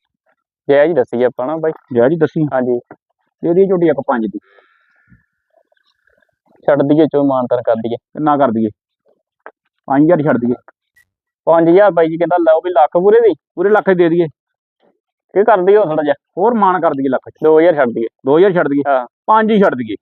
ਜੈ ਜੀ ਦੱਸੀ ਆਪਾਂ ਨਾ ਬਾਈ। ਜੈ ਜੀ ਦੱਸੀ। ਹਾਂਜੀ। ਇਹਦੀ ਝੋਟੀ ਇੱਕ ਪੰਜ ਦੀ। ਛੱਡ ਦਈਏ ਚੋ ਮਾਨਤਨ ਕਰ ਦਈਏ। ਕਿੰਨਾ ਕਰ ਦਈਏ? 5000 ਛੱਡ ਦਈਏ। 5000 ਬਾਈ ਜੀ ਕਹਿੰਦਾ ਲਓ ਵੀ ਲੱਖ ਪੂਰੇ ਦੀ। ਪੂਰੇ ਲੱਖ ਦੀ ਦਈਏ। ਕੀ ਕਰ ਦਈਏ ਥੋੜਾ ਜਿਹਾ। ਹੋਰ ਮਾਨ ਕਰ ਦਈਏ ਲੱਖ ਚ। 2000 ਛੱਡ ਦਈਏ। 2000 ਛੱਡ ਦਈਏ। ਹਾਂ। ਪੰਜ ਹੀ ਛੱਡ ਦਈਏ।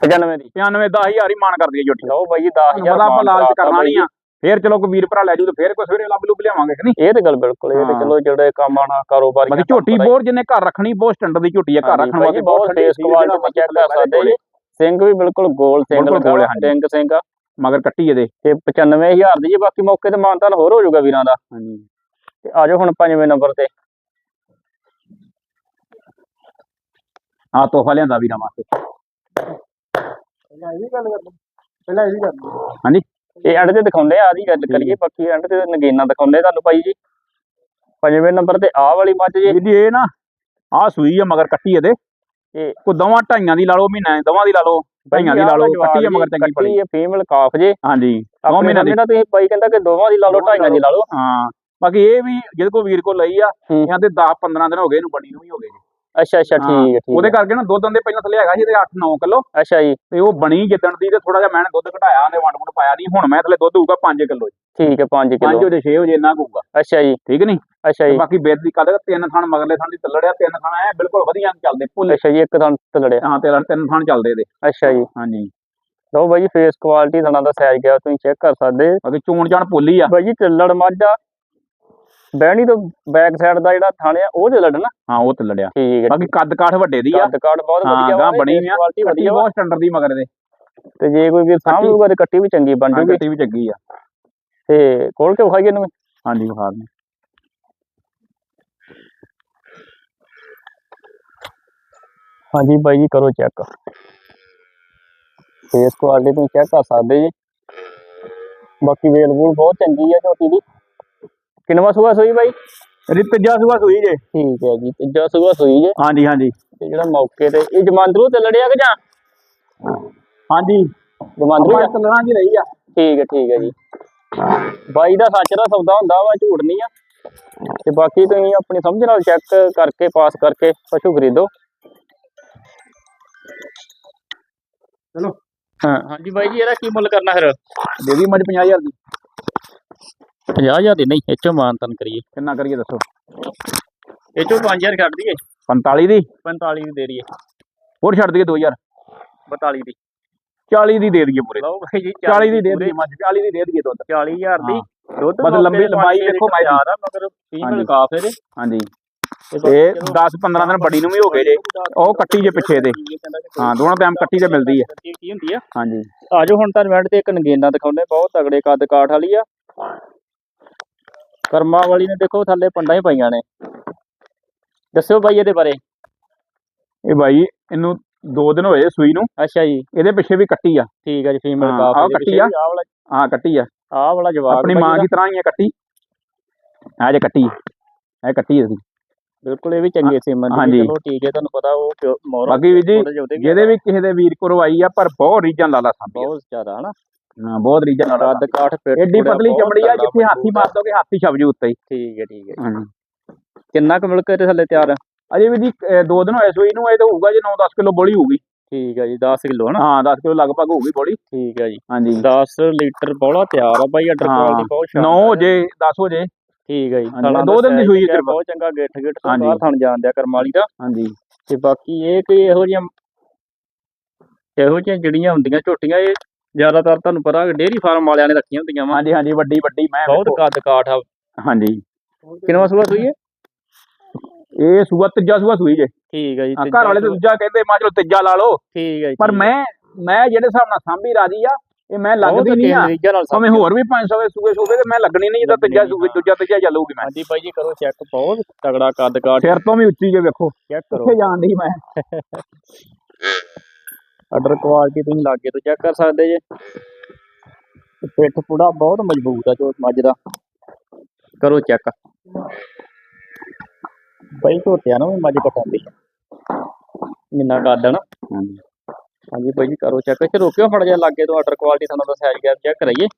95 ਦੀ। 95 10000 ਹੀ ਮਾਨ ਕਰ ਦਈਏ ਝੋਟੀ ਲਓ ਬਾਈ ਜੀ ਤੁਹਾਨੂੰ 10000 ਪਤਾ ਆਪਾਂ ਲਾਲਚ ਕਰਨਾ ਨਹੀਂ ਆ। ਫੇਰ ਚਲੋ ਕੋਈ ਵੀਰ ਭਰਾ ਲੈ ਜੂ ਤੇ ਫੇਰ ਕੋਈ ਸਵੇਰੇ ਲੱਭ ਲੁੱਭ ਲਿਆਵਾਂਗੇ ਕਿ ਨਹੀਂ? ਇਹ ਤੇ ਗੱਲ ਬਿਲਕੁਲ ਇਹ ਤੇ। ਚਲੋ ਜਿਹੜੇ ਕੰਮ ਆਣਾ ਕਾਰੋਬਾਰੀ ਬਾਕੀ ਝੋਟੀ ਬਹੁਤ ਜਿਹਨੇ ਘਰ ਰੱਖਣੀ ਬਹੁਤ ਸਟੈਂਡਰਡ ਦੀ ਝੋਟੀ ਆ ਘਰ ਰੱਖਣ ਵਾਸਤੇ ਬਹੁਤ ਫੇਸ ਕੁਆਲਿਟੀ ਚੈੱਕ ਕਰ ਸਕਦੇ ਜੀ ਸਿੰਘ ਵੀ ਬਿਲਕੁਲ ਗੋਲ ਸਿੰਘ ਲੱਗਾ। ਸਿੰਘ ਸਿੰਘ ਆ। ਮਗਰ ਕੱਟੀ ਇਹਦੇ। ਤੇ 95000 ਦੀ ਜੀ ਬਾਕੀ ਮੌਕੇ ਤੇ ਮਾਨਤਾਨ ਹੋਰ ਹੋ ਜਾਊਗਾ ਵੀਰਾਂ ਦਾ। ਹਾਂਜੀ। ਤੇ ਆ ਜਾਓ ਹੁਣ ਪੰਜਵੇਂ ਨੰਬਰ ਤੇ। ਹਾਂ ਤੋਹਫਾ ਲਿਆਂਦਾ ਵੀਰਾਂ ਵਾਸਤੇ। ਹਾਂਜੀ। ਇਹ ਐਂਡ ਤੇ ਦਿਖਾਉਂਦੇ ਆ ਆਦੀ ਗੱਲ ਕਰੀਏ ਬਾਕੀ ਐਂਡ ਤੇ ਨਗੀਨਾ ਦਿਖਾਉਂਦੇ ਤੁਹਾਨੂੰ ਭਾਈ ਜੀ। ਪੰਜਵੇਂ ਨੰਬਰ ਤੇ ਆਹ ਵਾਲੀ ਮੱਝ ਜੀ। ਜੀ ਇਹ ਨਾ ਆ ਸੂਈ ਆ ਮਗਰ ਕੱਟੀ ਇਹਦੇ। ਇਹ ਕੋ ਦਵਾਂ ਢਾਈਆਂ ਦੀ ਲਾ ਲਓ ਮਹੀਨਾ ਦਵਾਂ ਦੀ ਲਾ ਲਓ ਢਾਈਆਂ ਦੀ ਲਾ ਲਓ ਕੱਟੀ ਆ ਮਗਰ ਚੰਗੀ ਪੜੀ ਕੱਟੀ ਹੈ ਫੀਮੇਲ ਕਾਫ ਜੇ। ਹਾਂਜੀ ਦੋ ਮਹੀਨਿਆਂ ਦੀ। ਨਾ ਤੁਸੀਂ ਭਾਈ ਕਹਿੰਦਾ ਕਿ ਦੋਵਾਂ ਦੀ ਲਾ ਲਓ ਢਾਈਆਂ ਦੀ ਲਾ ਲਓ। ਹਾਂ ਬਾਕੀ ਇਹ ਵੀ ਜਿਹਦੇ ਕੋ ਵੀਰ ਕੋ ਲਈ ਆ। ਇਹਨਾਂ ਦੇ 10 15 ਦਿਨ ਹੋ ਗਏ ਇਹਨੂੰ ਬਣੀ ਨੂੰ ਵੀ ਹੋ ਗਏ ਜੀ। ਅੱਛਾ ਅੱਛਾ ਹਾਂ, ਠੀਕ ਹੈ ਠੀਕ ਉਹਦੇ ਹੈ। ਕਰਕੇ ਨਾ ਦੁੱਧ ਦੇ ਪਹਿਲਾਂ ਥੱਲੇ ਹੈਗਾ ਸੀ ਇਹਦੇ 8 9 ਕਿਲੋ। ਅੱਛਾ ਜੀ। ਤੇ ਉਹ ਬਣੀ ਜਿੱਦਣ ਦੀ ਤੇ ਥੋੜਾ ਜਿਹਾ ਮੈਂ ਦੁੱਧ ਘਟਾਇਆ ਉਹਨੇ ਵੰਡ ਵੰਡ ਪਾਇਆ ਨਹੀਂ ਹੁਣ ਮੈਂ ਥੱਲੇ ਦੁੱਧ ਹੋਊਗਾ 5 ਕਿਲੋ ਠੀਕ ਹੈ 5 5 ਕਿਲੋ ਵਜੇ 6 ਵਜੇ ਇੰਨਾ ਹੋਊਗਾ। ਅੱਛਾ ਜੀ। ਠੀਕ ਨਹੀਂ? ਅੱਛਾ ਤੇ ਜੀ। ਬਾਕੀ ਬੇਦ ਦੀ? ਕਦ ਤਿੰਨ ਥਣ ਮਗਰਲੇ ਥਣ ਦੀ ਤੱਲੜਿਆ ਤਿੰਨ ਥਣ ਐ ਬਿਲਕੁਲ ਵਧੀਆ ਚੱਲਦੇ ਫੁੱਲ। ਅੱਛਾ ਜੀ ਇੱਕ ਤਾਂ ਤਲੜਿਆ। ਹਾਂ ਤੇ ਤਿੰਨ ਥਣ ਚੱਲਦੇ ਇਹਦੇ। ਅੱਛਾ ਜੀ। ਹਾਂਜੀ। ਲਓ ਬਾਈ ਫੇਸ ਕੁਆਲਿਟੀ ਦਾ ਦਾ ਸਾਈਜ਼ ਗਿਆ ਤੁਸੀਂ ਚੈੱਕ ਕਰ ਸਕਦੇ। ਬਾਕੀ ਚੋਣ ਚਾਣ ਪੋਲੀ ਆ। ਬਾਈ ਜੀ ਚੱਲੜ ਮੱਝਾ ਬਹਿਣੀ ਤੋਂ ਬੈਕ ਸਾਈਡ ਦਾ ਜਿਹੜਾ ਥਣ ਆ ਉਹ ਚੱਲੜ ਨਾ ਹਾਂ ਉਹ ਤੱਲੜਿਆ ਠੀਕ ਹੈ ਬਾਕੀ ਕੱਦ ਕਾਠ ਵੱਡੇ ਦੀ ਆ। ਕੱਦ ਕਾਠ ਬਹੁਤ ਹਾਂ, ਵਧੀਆ ਵਾ ਬਣੀ ਆ। ਕੁਆਲਿਟੀ ਵਧੀਆ ਬਹੁਤ ਸਟੈਂਡਰਡ ਦੀ ਮਗਰ ਇਹਦੇ ਤੇ ਜੇ ਕੋਈ ਵੀ ਸਾਂਭ ਲੂਗਾ ਤੇ ਕੱਟੀ ਵੀ ਚੰਗੀ ਬਣ ਹਾਂ ਜੂਗੀ। ਕੱਟੀ ਵੀ ਚੰਗੀ ਆ। ਤੇ ਖੋਲ ਕੇ ਵਿਖਾਈਏ ਇਹਨੂੰ। ਹਾਂਜੀ ਵਿਖਾ ਦਿੰਦੇ। ਹਾਂਜੀ ਬਾਈ ਜੀ ਕਰੋ ਚੈੱਕ ਫੇਸ ਕੁਆਲਿਟੀ ਤੁਸੀਂ ਚੈੱਕ ਕਰ ਸਕਦੇ ਜੀ। ਬਾਕੀ ਵੇਲ ਵੂਲ ਬਹੁਤ ਚੰਗੀ ਆ ਝੋਟੀ ਦੀ। ਕਿੰਨਵਾ ਸੂਆ ਸੂਈ ਬਾਈ? ਰਿਤ ਜਾ ਸੁਆ ਸੂਈ ਜੇ। ਠੀਕ ਹੈ ਜੀ ਤੀਜਾ ਸੂਆ ਸੂਈ ਜੇ। ਹਾਂਜੀ ਹਾਂਜੀ। ਤੇ ਜਿਹੜਾ ਮੌਕੇ ਤੇ ਇਹ ਜਮਾਂਦਰੂ ਤੇ ਲੜਿਆ ਕਿ ਜਾਂ? ਹਾਂਜੀ। ਜਮਾਂਦਰੂ ਆ? ਤੱਲਣਾ ਜੀ ਰਹੀ ਆ। ਠੀਕ ਹੈ ਠੀਕ ਹੈ ਜੀ। ਬਾਈ ਦਾ ਸੱਚ ਦਾ ਸੌਦਾ ਹੁੰਦਾ ਵਾ ਝੂਠ ਨਹੀਂ ਆ। ਤੇ ਬਾਕੀ ਤੁਸੀਂ ਆਪਣੀ ਸਮਝ ਨਾਲ ਚੈੱਕ ਕਰਕੇ ਪਾਸ ਕਰਕੇ ਪਸ਼ੂ ਖਰੀਦੋ। ਚਲੋ। ਹਾਂ ਹਾਂਜੀ ਬਾਈ ਜੀ ਇਹਦਾ ਕੀ ਮੁੱਲ ਕਰਨਾ ਫਿਰ? ਦੇ ਦੀ ਮੱਝ 50000 ਦੀ। 50000 ਦੀ ਨਹੀਂ ਇਹ ਚੋਂ ਮਾਨਤਨ ਕਰੀਏ। ਕਿੰਨਾ ਕਰੀਏ ਦੱਸੋ? ਇਹ ਚੋਂ 5000 ਛੱਡ ਦਈਏ। 45 ਦੀ? 45 ਦੀ ਦੇ ਦਈਏ। ਹੋਰ ਛੱਡ ਦਈਏ 2000 42 ਦੀ। 40 ਦੀ ਦੇ ਦਈਏ ਪੂਰੇ। ਲਓ ਬਾਈ ਜੀ 40 ਦੀ ਦੇ ਦਈਏ ਮੱਝ 40 ਦੀ ਦੇ ਦਈਏ ਦੁੱਧ। 40000 ਦੀ। ਦੁੱਧ ਬਸ ਲੰਬੀ ਲੰਬਾਈ ਵੇਖੋ ਬਾਈ ਦੀ। ਯਾਰ ਆ ਮਗਰ ਫੀਮੇਲ। ਕਾਫ ਇਹਦੇ। ਹਾਂਜੀ। ਤੇ 10 15 ਦਿਨ ਬੜੀ ਨੂੰ ਵੀ ਹੋ ਗਏ ਜੇ। ਉਹ ਕੱਟੀ ਜੇ ਪਿੱਛੇ ਦੇ ਹਾਂ ਦੋਨੋਂ ਟਾਈਮ ਕੱਟੀ ਤੇ ਮਿਲਦੀ ਹੈ ਕੀ ਹੁੰਦੀ ਆ? ਹਾਂਜੀ। ਆਜੋ ਹੁਣ ਤਾਂ ਮਿੰਟ ਤੇ ਇੱਕ ਨਗੀਨਾ ਦਿਖਾਉਂਦੇ ਬਹੁਤ ਤਗੜੇ ਕੱਦ ਕਾਠ ਵਾਲੀ ਆ। ਕਰਮਾ ਵਾਲੀ ਨੇ ਦੇਖੋ ਥੱਲੇ ਪੰਡਾਂ ਹੀ ਪਈਆਂ ਨੇ। ਦੱਸਿਓ ਬਾਈ ਇਹਦੇ ਬਾਰੇ। ਇਹ ਬਾਈ ਇਹਨੂੰ 2 ਦਿਨ ਹੋਏ ਸੂਈ ਨੂੰ। ਅੱਛਾ ਜੀ। ਇਹਦੇ ਪਿੱਛੇ ਵੀ ਕੱਟੀ ਆ। ਠੀਕ ਹੈ ਜੀ ਫੀਮੇਲ ਕਾਫ ਆਹ ਕੱਟੀ ਆ। ਆਹ ਵਾਲਾ ਹਾਂ ਕੱਟੀ ਆ। ਆਹ ਵਾਲਾ ਜਵਾਬ ਆਪਣੀ ਮਾਂ ਦੀ ਤਰ੍ਹਾਂ ਹੀ ਆ ਕੱਟੀ। ਆ ਜੇ ਕੱਟੀ ਇਹ ਕੱਟੀ ਅਸੀਂ ਬਿਲਕੁਲ ਇਹ ਵੀ ਚੰਗੇ ਸੀਮਨ ਦੀ। ਚਲੋ ਠੀਕ ਹੈ ਤੁਹਾਨੂੰ ਪਤਾ ਉਹ ਮੋਰ ਬਾਕੀ ਵੀ ਜੀ ਜਿਹਦੇ ਵੀ ਕਿਸੇ ਦੇ ਵੀਰ ਕੋਲ ਆਈ ਆ ਪਰ ਬਹੁਤ ਰੀਜਾਂ ਲਾਲਾ ਸਾਂਭੀ ਬਹੁਤ ਜ਼ਿਆਦਾ ਹਨਾ? ਹਾਂ ਬਹੁਤ ਰੀਜਾਂ ਲਾਲਾ ਕੱਦ ਕਾਠ ਪਿੱਠ ਐਡੀ ਪਤਲੀ ਚਮੜੀ ਆ ਜਿੱਥੇ ਹਾਥੀ। ਮਾਰ ਦੋਗੇ ਹਾਥੀ ਛਪ ਜੂ ਉੱਤੇ ਹੀ। ਠੀਕ ਹੈ ਠੀਕ ਹੈ ਹਾਂ। ਕਿੰਨਾ ਕੁ ਮਿਲਕ ਇਹਦੇ ਥੱਲੇ ਤਿਆਰ ਆ? ਅਜੇ ਵੀ ਜੀ 2 ਦਿਨ ਹੋਏ ਸੂਈ ਨੂੰ ਇਹ ਤਾਂ ਹੋਊਗਾ ਜੇ 9-10 ਕਿਲੋ ਬੋਲੀ ਹੋਊਗੀ। ਠੀਕ ਹੈ ਜੀ 10 ਕਿਲੋ ਹਨਾ? ਹਾਂ 10 ਕਿਲੋ ਲਗਭਗ ਹੋਊਗੀ ਬੋਲੀ। ਠੀਕ ਹੈ ਜੀ। ਹਾਂਜੀ। 10 ਲੀਟਰ ਬੋਲਾ ਤਿਆਰ ਆ ਬਾਈ ਅਡਰ। ਕੁਆਲਿਟੀ ਬਹੁਤ 9 ਸ਼ਾਨਦਾਰ ਹੋ ਜੇ 10 ਹੋ ਜੇ ਠੀਕ ਹੈ ਜੀ ਦੋ ਦਾ ਦਿਨ ਦੀ ਸੂਈ ਸਿਰਫ। ਬਹੁਤ ਚੰਗਾ ਗਿੱਠ ਗਿੱਠ ਤੋਂ। ਬਾਹਰ ਥਣ ਜਾਂਦਿਆ ਕਰਮਾਲੀ ਦਾ। ਹਾਂਜੀ। ਤੇ ਬਾਕੀ ਇਹ ਕੋਈ ਇਹੋ ਜਿਹੀਆਂ ਇਹੋ ਜਿਹੀਆਂ ਜਿਹੜੀਆਂ ਹੁੰਦੀਆਂ ਝੋਟੀਆਂ ਇਹ ਜ਼ਿਆਦਾਤਰ ਤੁਹਾਨੂੰ ਪਤਾ ਡੇਅਰੀ ਫਾਰਮ ਵਾਲਿਆਂ ਨੇ ਰੱਖੀਆਂ ਹੁੰਦੀਆਂ ਵਾ। ਹਾਂਜੀ ਹਾਂਜੀ ਵੱਡੀ ਵੱਡੀ ਮੈਂ ਬਹੁਤ ਕੱਦ ਕਾਠ ਆ। ਹਾਂਜੀ। ਕਿੰਨਵਾ ਸੂਆ ਸੂਈ ਹੈ ਇਹ ਸੂਆ ਤੀਜਾ ਸੂਆ ਸੂਈ ਜੇ। ਠੀਕ ਹੈ ਜੀ ਘਰ ਵਾਲੇ ਤਾਂ ਦੂਜਾ ਕਹਿੰਦੇ ਮਾਂ ਚਲੋ ਤੀਜਾ ਲਾ ਲਓ। ਠੀਕ ਹੈ ਜੀ ਪਰ। ਮੈਂ ਮੈਂ ਜਿਹੜੇ ਹਿਸਾਬ ਨਾਲ ਸਾਂਭੀ ਰਾਜੀ ਆ ਇਹ ਮੈਂ ਲੱਗਦੀ ਨਹੀਂ ਆ। ਭਾਵੇਂ ਹੋਰ ਵੀ 500 ਦੇ ਸੂਏ ਸੂਏ ਤੇ ਮੈਂ ਲੱਗਣੀ ਨਹੀਂ ਜਿੱਦਾਂ ਤੀਜਾ ਸੂਏ ਦੂਜਾ ਤੀਜਾ ਚੱਲੂਗੀ ਮੈਂ। ਹਾਂਜੀ ਬਾਈ ਜੀ ਕਰੋ ਚੈੱਕ ਬਹੁਤ ਤਗੜਾ ਕੱਦ ਕਾਠ ਸਿਰ ਤੋਂ ਵੀ ਉੱਚੀ ਜੇ ਵੇਖੋ। ਚੈੱਕ ਕਰੋ। ਕਿੱਥੇ ਜਾਣ ਦੀ ਮੈਂ? ਆਰਡਰ ਕੁਆਲਿਟੀ ਤੁਸੀਂ ਲਾਗੇ ਤੋਂ ਚੈੱਕ ਕਰ ਸਕਦੇ ਜੇ। ਪਿੱਠ ਪੂੜਾ ਬਹੁਤ ਮਜ਼ਬੂਤ ਆ ਜੋ ਮੱਝ ਦਾ। ਕਰੋ ਚੈੱਕ ਬਾਈ ਝੋਟਿਆਂ ਨੂੰ ਮੱਝ ਪਟਾਉਂਦੀ। ਇੰਨਾ ਕੱਦ ਆ ਨਾ ਹਾਂਜੀ। ਹਾਂਜੀ ਬਾਈ ਜੀ ਕਰੋ ਚੈੱਕ ਇੱਥੇ ਰੋਕਿਓ ਫੜ ਜਾ ਲਾਗੇ ਤੋਂ ਆਰਡਰ ਕੁਆਲਿਟੀ ਤੁਹਾਨੂੰ ਦਾ ਸਾਈਜ਼ ਗੈਪ ਚੈੱਕ ਕਰਾਈਏ।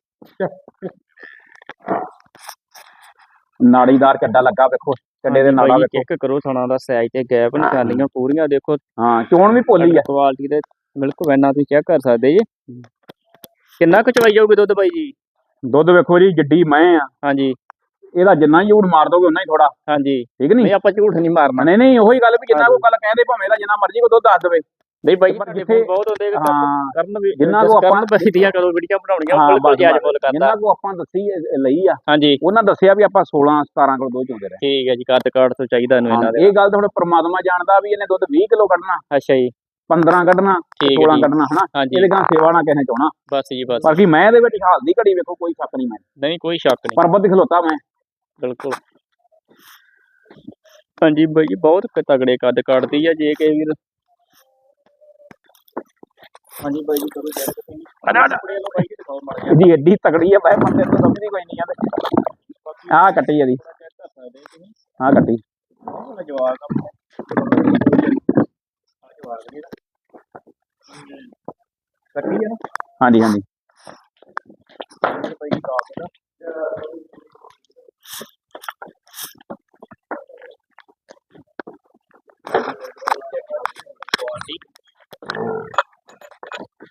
ਨਾੜੀਦਾਰ ਚੱਡਾ ਲੱਗਾ ਵੇਖੋ ਚੱਡੇ ਦੇ ਨਾੜਾ ਵੇਖੋ। ਚੈੱਕ ਕਰੋ ਥਣਾ ਦਾ ਸਾਈਜ਼ ਤੇ ਗੈਪ ਨਿਸ਼ਾਨੀਆਂ ਪੂਰੀਆਂ ਦੇਖੋ। ਹਾਂ ਚੋਣ ਵੀ ਪੋਲੀ ਆ। ਕੁਆਲਿਟੀ ਦੇ ਬਿਲਕੁਲ ਵੈਨਾ ਤੁਸੀਂ ਚੈੱਕ ਕਰ ਸਕਦੇ ਜੀ। ਕਿੰਨਾ ਕੁ ਚਵਾਈ ਜਾਊਗੀ ਦੁੱਧ ਬਾਈ ਜੀ? ਦੁੱਧ ਵੇਖੋ ਜੀ ਜਿੱਡੀ ਮੈਂ ਆ। ਹਾਂਜੀ। ਇਹਦਾ ਜਿੰਨਾ ਹੀ ਝੂਠ ਮਾਰ ਦੋਗੇ ਉਨਾ ਹੀ ਥੋੜਾ ਹਾਂਜੀ। ਠੀਕ ਨਹੀਂ? ਆਪਾਂ ਝੂਠ ਨਹੀਂ ਮਾਰਨਾ। ਨਹੀਂ ਨਹੀਂ ਉਹੀ ਗੱਲ ਵੀ ਜਿੰਨਾ ਕੋ ਗੱਲ ਕਹਿੰਦੇ ਭਾਵੇਂ ਇਹਦਾ ਜਿੰਨਾ ਮਰਜ਼ੀ ਕੋ ਦੁੱਧ ਦੱਸ ਦੇਵੇ। ਨਹੀਂ ਬਾਈ ਤੁਹਾਡੇ ਜਿੱਥੇ- ਫੋਨ ਬਹੁਤ ਹੁੰਦੇ ਕਿ ਕਰਨ ਵੀ ਜਿੰਨਾ ਕੁ ਆਪਾਂ- ਬਸੀਦੀਆਂ ਕਰੋ ਵੀਡੀਓ ਬਣਾਉਣੀਆਂ ਬਿਲਕੁਲ ਜਾਇਜ਼ ਬਸ। ਮੁੱਲ ਕਰਦਾ ਜਿੰਨਾ ਕੋ ਆਪਾਂ ਦੱਸੀ ਲਈ ਆ ਹਾਂਜੀ। ਉਹਨਾਂ ਦੱਸਿਆ ਵੀ ਆਪਾਂ 16 17 ਕਿਲੋ ਦੁੱਧ ਚੋਂਦੇ ਰਹੇ। ਠੀਕ ਹੈ ਜੀ ਕੱਦ ਕਾਠ ਤੋਂ ਚਾਹੀਦਾ ਇਹਨੂੰ ਇਹਨਾਂ ਦੇ ਇਹ ਗੱਲ ਤਾਂ ਹੁਣ ਪ੍ਰਮਾਤਮਾ ਜਾਣਦਾ ਵੀ ਇਹਨੇ ਦੁੱਧ 20 ਕਿਲੋ ਕੱਢਣਾ। ਅੱਛਾ ਜੀ। 15 ਕੱਢਣਾ ਠੀਕ 16 ਹੈ ਜੀ। ਕੱਢਣਾ ਹਨਾ? ਇਹਦੇ ਗਾਂ ਸੇਵਾ ਨਾ ਕਿਸੇ ਨੇ ਚਾਹਣਾ ਬਸ ਜੀ ਬਸ। ਬਾਕੀ ਮੈਂ ਇਹਦੇ ਵਿੱਚ ਹਾਲ ਦੀ ਘੜੀ ਵੇਖੋ ਕੋਈ ਸ਼ੱਕ ਨਹੀਂ ਮੈਂ। ਨਹੀਂ ਕੋਈ ਸ਼ੱਕ ਨਹੀਂ। ਪਰਬਤ ਖਲੋਤਾ ਮੈਂ। ਬਿਲਕੁਲ। ਹਾਂਜੀ ਬਾਈ ਜੀ ਬਹੁਤ ਤਗੜੇ ਕੱਦ ਕੱਢਦੀ ਆ ਜੇ ਕਿ ਵੀਰ। ਹਾਂਜੀ ਬਾਈ ਜੀ ਕਰੋ ਜੈਕ ਤੁਸੀਂ ਅੜਾ, ਅੜਾ। ਕੱਪੜੇ ਲਓ ਬਾਈ ਜੀ ਐਡੀ ਤਕੜੀ ਆ ਮੈਂ ਬੰਦੇ ਨੂੰ ਸਮਝਦੀ ਕੋਈ ਨਹੀਂ ਆ ਆਹ ਕੱਟੀ ਇਹਦੀ ਆਹ ਕੱਟੀ। ਜਵਾਬ ਆ। ਕੱਟੀ ਹੈ ਨਾ ਹਾਂਜੀ ਹਾਂਜੀ ਬਾਈ ਜੀ ਕਾਪ ਦਾ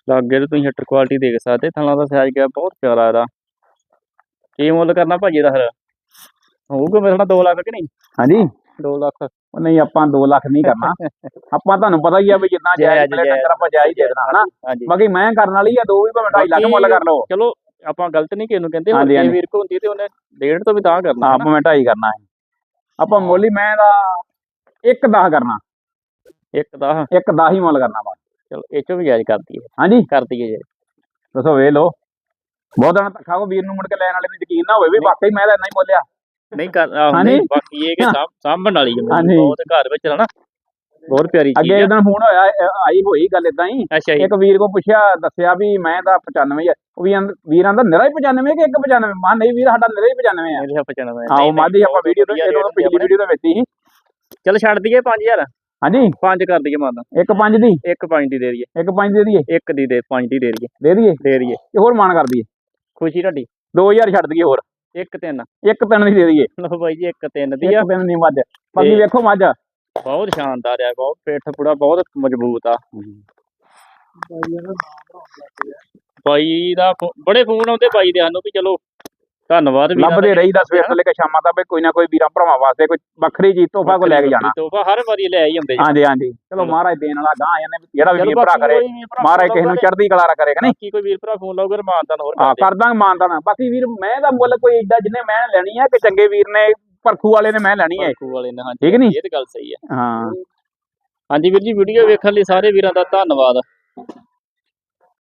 ਲਾਗੇ ਤੇ ਤੁਸੀਂ ਹਿੱਟਰ ਕੁਆਲਿਟੀ ਦੇਖ ਸਕਦੇ ਥਣਾ ਦਾ ਸਾਈਜ਼ ਗਿਆ ਬਹੁਤ ਪਿਆਰਾ ਇਹਦਾ ਕੀ ਮੁੱਲ ਕਰਨਾ ਭਾਜੀ ਦਾ ਫਿਰ ਹੋਊਗਾ ਮੇਰੇ ਨਾਲ 2 ਲੱਖ ਕਿ ਨਹੀਂ ਹਾਂਜੀ 2 ਲੱਖ। ਉਹ ਨਹੀਂ ਆਪਾਂ 2 ਲੱਖ ਨਹੀਂ ਕਰਨਾ। ਆਪਾਂ ਤੁਹਾਨੂੰ ਪਤਾ ਹੀ ਆ ਵੀ ਜਿੰਨਾ ਜਾਇਜ਼ ਮਿਲੇ। ਟੱਕਰ ਆਪਾਂ ਜਾਇਜ਼ ਦੇ ਦੇਣਾ ਹਨਾ? ਬਾਕੀ ਮੈਂ ਕਰਨ ਵਾਲੀ ਆ ਦੋ ਵੀ ਭਾਵੇਂ 2.5 ਲੱਖ ਮੁੱਲ ਕਰ ਲਓ। ਚਲੋ ਆਪਾਂ ਗਲਤ ਨਹੀਂ ਕਿਹਨੂੰ ਕਹਿੰਦੇ ਹੋਰ ਹਾਂਜੀ। ਵੀਰ ਕੋ ਹੁੰਦੀ ਤੇ ਉਹਨੇ ਡੇਢ ਤੋਂ ਵੀ ਤਾਂ ਕਰਨਾ ਹਾਂ ਹਨਾ। ਭਾਵੇਂ 2.5 ਕਰਨਾ ਹੈ ਆਪਾਂ ਮੁੱਲ ਹੀ ਮੈਂ ਦਾ 1 10 ਕਰਨਾ। ਇੱਕ ਦਾ 1 10 ਹੀ ਮੁੱਲ ਕਰਨਾ ਵਾ ਚਲੋ ਇਹ ਚੋਂ ਵੀ ਜਾਇਜ਼ ਕਰ ਦਈਏ। ਹਾਂਜੀ। ਕਰ ਦਈਏ ਜੀ। ਦੱਸੋ ਵੇ ਲੋ ਬਹੁਤ ਜਣਾ ਧੱਕਾ ਕੋ ਵੀਰ ਨੂੰ ਮੁੜ ਕੇ ਲੈਣ ਵਾਲੇ ਨੂੰ ਯਕੀਨ ਨਾ ਹੋਵੇ ਵੀ ਵਾਕਈ ਮੈਂ ਤਾਂ ਇੰਨਾ ਹੀ ਬੋਲਿਆ ਨਹੀਂ ਕਰ ਆਹੋ, ਹਾਂਜੀ। ਨਹੀਂ ਬਾਕੀ ਇਹ ਕਿ ਸਾਂਭ ਸਾਂਭਣ ਵਾਲੀ ਹੈ ਮੈਨੂੰ। ਹਾਂਜੀ। ਬਹੁਤ ਘਰ ਵਿੱਚ ਹਨਾ ਬਹੁਤ ਪਿਆਰੀ ਚੀਜ਼ ਅੱਗੇ ਆ। ਜਦੋਂ ਫੋਨ ਹੋਇਆ ਇਹ ਆਈ ਹੋਈ ਗੱਲ ਇਦਾਂ ਹੀ। ਅੱਛਾ ਜੀ। ਇੱਕ ਵੀਰ ਕੋ ਪੁੱਛਿਆ ਦੱਸਿਆ ਵੀ ਮੈਂ ਤਾਂ 95 ਆ। ਉਹ ਵੀ ਆਂਦ- ਵੀਰ ਆਂਦਾ ਨਿਰਾ ਹੀ 95 ਕਿ ਇੱਕ 95 ਮਾਂ ਨਹੀਂ ਵੀਰ ਸਾਡਾ ਨਿਰਾ ਹੀ 95 ਆ। ਹੱਥ ਚਣਾ ਹਾਂ ਉਹ ਮਾਦੀ ਆਪਾਂ ਵੀਡੀਓ ਤੇ ਇਹਨੂੰ ਪਿਛਲੀ ਵੀਡੀਓ ਤੇ ਵੇਚੀ ਚਲ ਛੱਡ ਦਈਏ 5000 ਹਾਂਜੀ। ਪੰਜ ਕਰ ਦਈਏ ਮਾਦਾ ਇੱਕ ਪੰਜ ਦੀ। ਇੱਕ ਪੰਜ ਦੀ ਦੇ ਦਈਏ। ਇੱਕ ਪੰਜ ਦੇ ਦਈਏ। ਇੱਕ ਦੀ ਦੇ ਪੰਜ ਦੀ ਦੇ ਦਈਏ। ਦੇ ਦਈਏ। ਦੇ ਦਈਏ। ਹੋਰ ਮਾਨ ਕਰ ਦਈਏ। ਖੁਸ਼ੀ ਤੁਹਾਡੀ। 2000 ਛੱਡ ਦਈਏ ਹੋਰ। ਇੱਕ ਤਿੰਨ। ਇੱਕ ਤਿੰਨ ਦੀ ਦੇ ਦਈਏ। ਲਓ ਬਾਈ ਜੀ ਇੱਕ ਤਿੰਨ ਦੀ ਆ। ਇੱਕ ਤਿੰਨ ਦੀ ਮੱਝ। ਬਾਕੀ ਤੇ- ਵੇਖੋ ਮੱਝ। ਬਹੁਤ ਸ਼ਾਨਦਾਰ ਆ ਬਹੁਤ ਪਿੱਠ ਪੂੜਾ ਬਹੁਤ ਮਜ਼ਬੂਤ ਆ। ਬਾਈ ਦਾ ਫੋ- ਬੜੇ ਫੋਨ ਆਉਂਦੇ ਬਾਈ ਦੇ ਸਾਨੂੰ ਵੀ ਚਲੋ। ਧੰਨਵਾਦ ਵੀਰਾਂ ਲੱਭਦੇ। ਰਹੀਦਾ ਸਵੇਰ ਤੋਂ ਲੈ ਕੇ ਸ਼ਾਮਾਂ ਤੱਕ ਵੀ ਕੋਈ ਨਾ ਕੋਈ ਵੀਰਾਂ ਭਰਾਵਾਂ ਵਾਸਤੇ ਕੋਈ ਵੱਖਰੀ ਚੀਜ਼ ਤੋਹਫਾ ਕੋ ਲੈ ਕੇ ਜਾਣਾ। ਤੋਹਫਾ ਹਰ ਵਾਰੀ ਲੈ ਹੀ ਹੁੰਦੇ ਜੀ। ਹਾਂਜੀ ਹਾਂਜੀ। ਚਲੋ। ਮਹਾਰਾਜ ਦੇਣ ਵਾਲਾ ਗਾਂ ਆ ਜਾਂਦੇ ਜਿਹੜਾ ਵੀ ਵੀਰ ਭਰਾ ਕਰੇ ਮਹਾਰਾਜ ਕਿਸੇ ਨੂੰ ਚੜ੍ਹਦੀ ਕਲਾ ਕਰੇ ਕਿ ਨਹੀਂ? ਬਾਕੀ ਕੋਈ ਵੀਰ ਭਰਾ ਫੋਨ ਲਾਊਗਾ ਰਮਾਨਦਾਨ ਹੋਰ ਹਾਂ ਕਰਦੇ ਮਾਨਦਾਨ ਬਾਕੀ ਵੀਰ ਮੈਂ ਦਾ ਮੁੱਲ ਕੋਈ ਏਡਾ ਜਿੰਨੇ ਮੈਂ ਲੈਣੀ ਆ ਕਿ ਚੰਗੇ ਵੀਰ ਨੇ ਪਰਖੂ ਵਾਲੇ ਨੇ ਮੈਂ ਲੈਣੀ ਹੈ ਬਾਕੂ ਵਾਲੇ ਨੇ ਹਾਂਜੀ ਠੀਕ ਨੀ ਇਹ ਤਾਂ ਗੱਲ ਸਹੀ ਹੈ ਹਾਂ। ਹਾਂਜੀ ਵੀਰ ਜੀ ਵੀਡੀਓ ਵੇਖਣ ਲਈ ਸਾਰੇ ਵੀਰਾਂ ਦਾ ਧੰਨਵਾਦ।